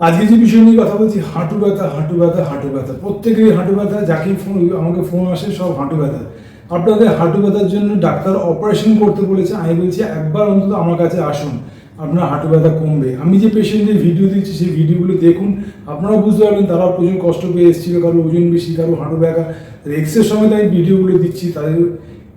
আজকে যে বিষয় নিয়ে কথা বলছি, হাঁটু ব্যথা হাঁটু ব্যথা হাঁটু ব্যথা। প্রত্যেকেরই হাঁটু ব্যথা যাকেই ফোন, আমাকে ফোন আসে, সব হাঁটু ব্যথা। আপনাদের হাঁটু ব্যথার জন্য ডাক্তার অপারেশন করতে বলেছে। আমি বলছি, একবার অন্তত আমার কাছে আসুন। আপনার হাঁটু ব্যথা কমবে। আমি যে পেশেন্টের ভিডিও দিচ্ছি, সেই ভিডিওগুলো দেখুন। আপনারা বুঝতে পারবেন তারা প্রচুর কষ্ট পেয়ে এসেছিল। কারও ওজন বেশি, কারও হাঁটু ব্যথা। এক্সের সময় আমি ভিডিওগুলো দিচ্ছি, তাদের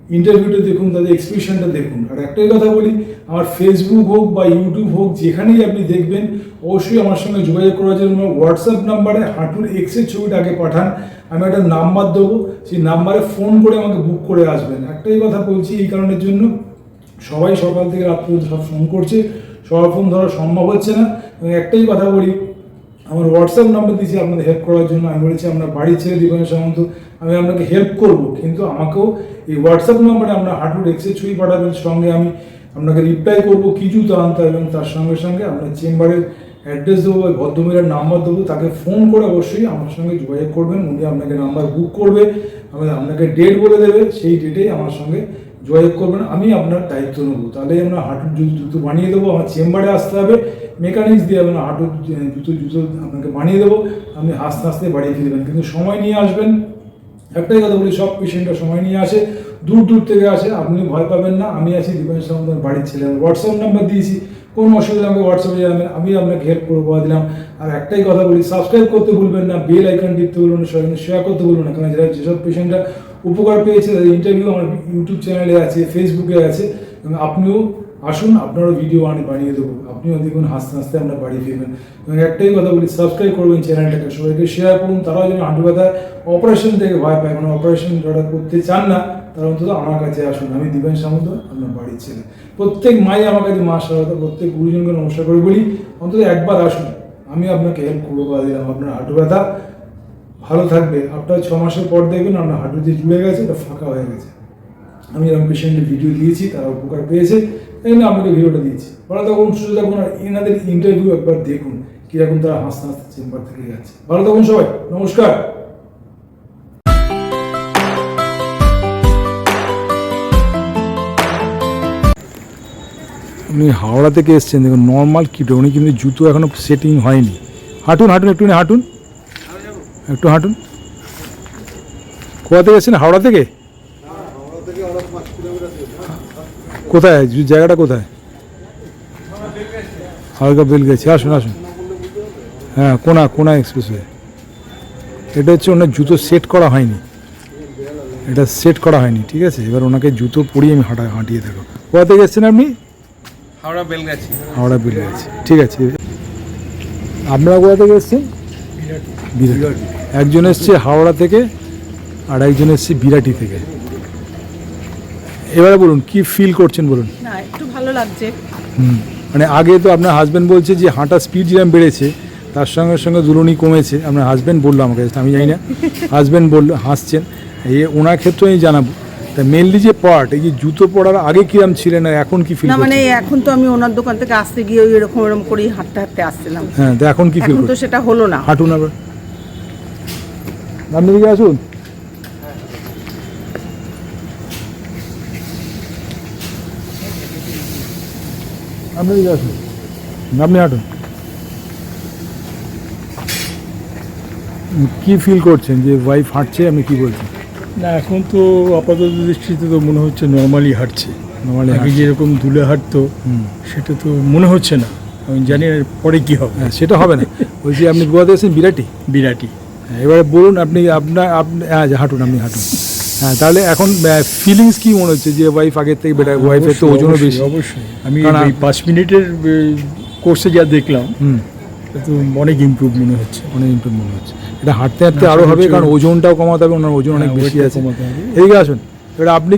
ইন্টারভিউটা দেখুন, তাদের এক্সপ্রেশনটা দেখুন। আর একটাই কথা বলি, আমার ফেসবুক হোক বা ইউটিউব হোক, যেখানেই আপনি দেখবেন, অবশ্যই আমার সঙ্গে যোগাযোগ করার জন্য হোয়াটসঅ্যাপ নাম্বারে হাঁটুর এক্সের ছবিটা আগে পাঠান। আমি একটা নাম্বার দেবো, সেই নাম্বারে ফোন করে আমাকে বুক করে আসবেন। একটাই কথা বলছি এই কারণের জন্য, সবাই সকাল থেকে রাত পর্যন্ত সব ফোন করছে। সবার ফোন ধরা সম্ভব হচ্ছে না। একটাই কথা বলি আমার হোয়াটসঅ্যাপ নাম্বার দিয়েছি আপনাদের হেল্প করার জন্য। আমি বলেছি, আপনার বাড়ি ছেলে দীপনের সামন্ত আমি আপনাকে হেল্প করব। কিন্তু আমাকেও এই হোয়াটসঅ্যাপ নাম্বারে আপনার হাঁটুর এক্সের ছবি পাঠাবেন, সঙ্গে আমি আপনাকে রিপ্লাই করব কি জুতো আনতে হবে এবং তার সঙ্গে সঙ্গে আপনার চেম্বারের অ্যাড্রেস দেবো বা ভদ্রমহিলার নাম্বার দেবো। তাকে ফোন করে অবশ্যই আমার সঙ্গে যোগাযোগ করবেন। উনি আপনাকে নাম্বার বুক করবে আপনাকে ডেট বলে দেবে। সেই ডেটেই আমার সঙ্গে যোগাযোগ করবেন, আমি আপনার দায়িত্ব নেব। তাহলে আমরা হাঁটুর জুতো জুতো বানিয়ে দেবো, আমার চেম্বারে আসতে হবে, মেকানিক্স দিয়ে আপনার হাঁটুর জুতো জুতো আপনাকে বানিয়ে দেবো, আপনি হাসতে হাসতে বাড়িয়ে ফিরবেন কিন্তু সময় নিয়ে আসবেন, একটাই কথা বলি, সব পেশেন্টরা সময় নিয়ে আসে, দূর দূর থেকে আসে, আপনি ভয় পাবেন না, আমি আছি দীপেন সামন্ত বাড়ির ছেলে হোয়াটসঅ্যাপ নাম্বার দিয়েছি, কোনো অসুবিধা আমাকে হোয়াটসঅ্যাপে জানাবেন আমি আপনাকে হেল্প করে বলে দিলাম। আর একটাই কথা বলি সাবস্ক্রাইব করতে ভুলবেন না বেল আইকন টিপতে বলবেন না শেয়ার করতে বলবেন না, কারণ যেসব পেশেন্টরা উপকার পেয়েছে তাদের ইন্টারভিউ আমার ইউটিউব চ্যানেলে আছে ফেসবুকে আছে। আপনিও আসুন, আপনারও ভিডিও আনি বানিয়ে দেবো। আপনিও দেখুন, হাসতে হাসতে আপনার বাড়ি ফিরবেন। এবং একটাই কথা বলি সাবস্ক্রাইব করবেন চ্যানেলটাকে সবাইকে শেয়ার করুন, তারাও যেন হাঁটু ব্যথা অপারেশন থেকে ভয় পায়। মানে অপারেশন যারা করতে চান না, তারা অন্তত আমার কাছে আসুন। আমি দিবেন সামন্ত, আপনার বাড়ির ছেলে। প্রত্যেক মাই আমার কাছে মা সারদা, প্রত্যেক গুরুজনকে নমস্কার করে বলি, অন্তত একবার আসুন। আমি আপনাকে হেল্প করব, বলে দিলাম। আপনার হাঁটু ব্যথা থাকবে। আপনার ছ মাসের পর দেখবেন আপনার হাঁটু যে জুড়ে গেছে ওটা ফাঁকা হয়ে গেছে। আমি এরকম পেশেন্টের ভিডিও দিয়েছি, তারা উপকার পেয়েছে। এই জন্য আপনাকে ভিডিওটা দিয়েছি। ভালো থাকুন সুস্থ থাকুন আর এনাদের ইন্টারভিউ একবার দেখুন, কীরকম তারা হাসতে হাসতে চেম্বার থেকে যাচ্ছে। ভালো থাকুন সবাই, নমস্কার। উনি হাওড়া থেকে এসছেন, দেখুন নর্মাল কিটো উনি কিন্তু জুতো এখনও সেটিং হয়নি। হাঁটুন হাঁটুন একটু হাঁটুন। একটু হাঁটুন। কোথা থেকে এসছেন? হাওড়া থেকে? কোথায়? জায়গাটা কোথায়? হালকা বেল গেছে। আসুন আসুন। হ্যাঁ কোনা কোনা এক্সপ্রেসওয়ে এটা হচ্ছে ওনার জুতো সেট করা হয়নি। এটা সেট করা হয়নি ঠিক আছে? এবার ওনাকে জুতো পরিয়ে আমি হাঁটা হাঁটিয়ে দেখো কোথা থেকে এসছেন আপনি? হাওড়া বেলগাছি হাওড়া বেলে আছে ঠিক আছে। আপনারা কোথা থেকে এসছেন? বিরাটি। একজন এসছে হাওড়া থেকে আর একজন এসছে বিরাটি থেকে। এবারে বলুন কি ফিল করছেন বলুন? না একটু ভালো লাগছে। হুম মানে আগে তো আপনার হাজব্যান্ড বলছে যে হাঁটা স্পিড যেরকম বেড়েছে তার সঙ্গে সঙ্গে দুলনি কমেছে। আপনার হাজব্যান্ড বলল আমাকে আমি জানি না। হাজব্যান্ড বলল হাসছেন। এই ওনার ক্ষেত্রে আমি জানাব। তা মেনলি যে পার্ট এই যে জুতো পরার আগে কিরম ছিলেন আর এখন কি ফিল না মানে এখন তো আমি ওনার দোকান থেকে আসতে গিয়ে ওই এরকম এরকম করেই হাঁটতে হাঁটতে আসছিলাম। হ্যাঁ তো এখন কি ফিল এখন তো সেটা হলো না। হাঁটুন আবার। আপনি দিকে আসুন। আপনি দিকে আসুন। আপনি হাঁটুন। কি ফিল করছেন? যে ওয়াইফ হাঁটছে আপনি কি বলছেন না এখন তো আপাতত দৃষ্টিতে তো মনে হচ্ছে নর্মালি হাঁটছে। নর্মালি আগে যেরকম দুলে হাঁটতো সেটা তো মনে হচ্ছে না। আমি জানি না পরে কি হবে। হ্যাঁ সেটা হবে না। বলছি আপনি গোয়াতে এসেছেন বিরাটি? বিরাটি। এবারে বলুন আপনি আপনার আপনি হ্যাঁ হাঁটুন আপনি হাঁটুন। হ্যাঁ তাহলে এখন ফিলিংস কি মনে হচ্ছে যে ওয়াইফ আগের থেকে বেটার ওয়াইফের তো ওজন ওজনও বেশি? অবশ্যই। আমি পাঁচ মিনিটের কোর্সে যা দেখলাম হুম। তা অনেক ইম্প্রুভ মনে হচ্ছে। অনেক ইম্প্রুভ মনে হচ্ছে। এটা হাঁটতে হাঁটতে আরও হবে কারণ ওজনটাও কমাতে হবে ওনার ওজন অনেক হ্যাঁ, বেশি আছে। এদিকে আসুন। এবার আপনি